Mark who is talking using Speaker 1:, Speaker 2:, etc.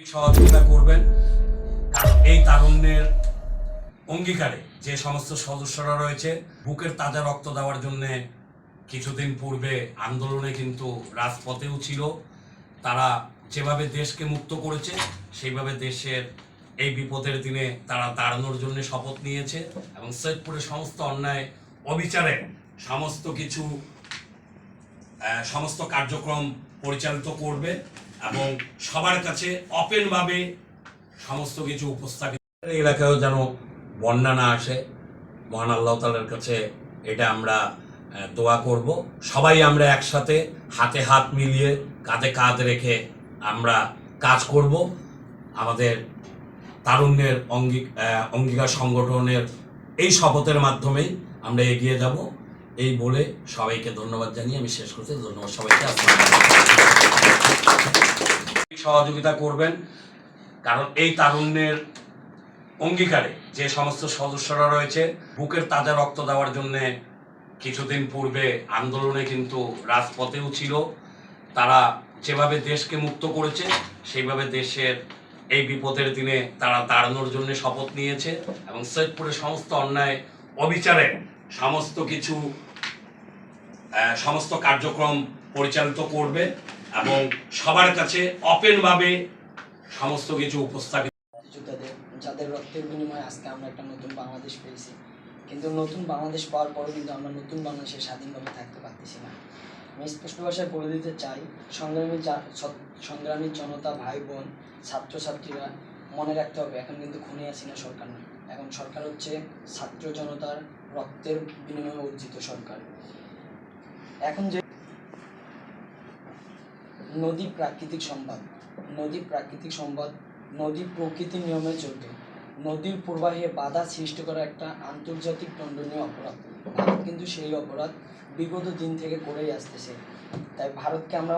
Speaker 1: সহযোগিতা করবেন। এই তারুণ্যের অঙ্গীকারে যে সমস্ত সদস্যরা রয়েছে, বুকের তাজা রক্ত দেওয়ার জন্যে কিছুদিন পূর্বে আন্দোলনে কিন্তু রাজপথেও ছিল। তারা যেভাবে দেশকে মুক্ত করেছে, সেইভাবে দেশের এই বিপদের দিনে তারা দাঁড়ানোর জন্য শপথ নিয়েছে এবং সৈয়দপুরের সমস্ত অন্যায় অবিচারে সমস্ত কিছু সমস্ত কার্যক্রম পরিচালিত করবে। এবং সবার কাছে ওপেনভাবে সমস্ত কিছু উপস্থাপিত এলাকায়ও যেন বন্যা না আসে, মহান আল্লাহ তালার কাছে এটা আমরা দোয়া করব। সবাই আমরা একসাথে হাতে হাত মিলিয়ে কাঁধে কাঁধ রেখে আমরা কাজ করব। আমাদের তারুণ্যের অঙ্গী অঙ্গীকার সংগঠনের এই শপথের মাধ্যমেই আমরা এগিয়ে যাব। এই বলে সবাইকে ধন্যবাদ জানিয়ে আমি শেষ করতে ধন্যবাদ সবাইকে সহযোগিতা করবেন, কারণ এই তারুণ্যের অঙ্গীকারে যে সমস্ত সদস্যরা রয়েছে, বুকের তাজা রক্ত দেওয়ার জন্য কিছুদিন পূর্বে আন্দোলনে কিন্তু রাজপথেও ছিল। তারা যেভাবে দেশকে মুক্ত করেছে, সেইভাবে দেশের এই বিপদের দিনে তারা দাঁড়ানোর জন্য শপথ নিয়েছে এবং সৈয়দপুরের সমস্ত অন্যায় অবিচারে সমস্ত কিছু সমস্ত কার্যক্রম পরিচালিত করবে এবং সবার কাছে ওপেনভাবে সমস্ত কিছু উপস্থাপিত
Speaker 2: যাদের রক্তের বিনিময়ে আজকে আমরা একটা নতুন বাংলাদেশ পেয়েছি। কিন্তু নতুন বাংলাদেশ পাওয়ার পরও কিন্তু আমরা নতুন বাংলাদেশে স্বাধীনভাবে থাকতে পারতেছি না। আমি স্পষ্ট ভাষায় বলে দিতে চাই, সংগ্রামী সংগ্রামী জনতা ভাই বোন ছাত্রছাত্রীরা মনে রাখতে হবে, এখন কিন্তু খুনে আছি না সরকার নয়। এখন সরকার হচ্ছে ছাত্র জনতার রক্তের বিনিময়ে অর্জিত সরকার। এখন যে নদী প্রাকৃতিক সম্পদ, নদী প্রাকৃতিক সম্পদ, নদী প্রকৃতির নিয়মে চলবে নদীর প্রবাহে বাধা সৃষ্টি করা একটা আন্তর্জাতিক দণ্ডনীয় অপরাধ। ভারত কিন্তু সেই অপরাধ বিগত দিন থেকে করেই আসতেছে। তাই ভারতকে আমরা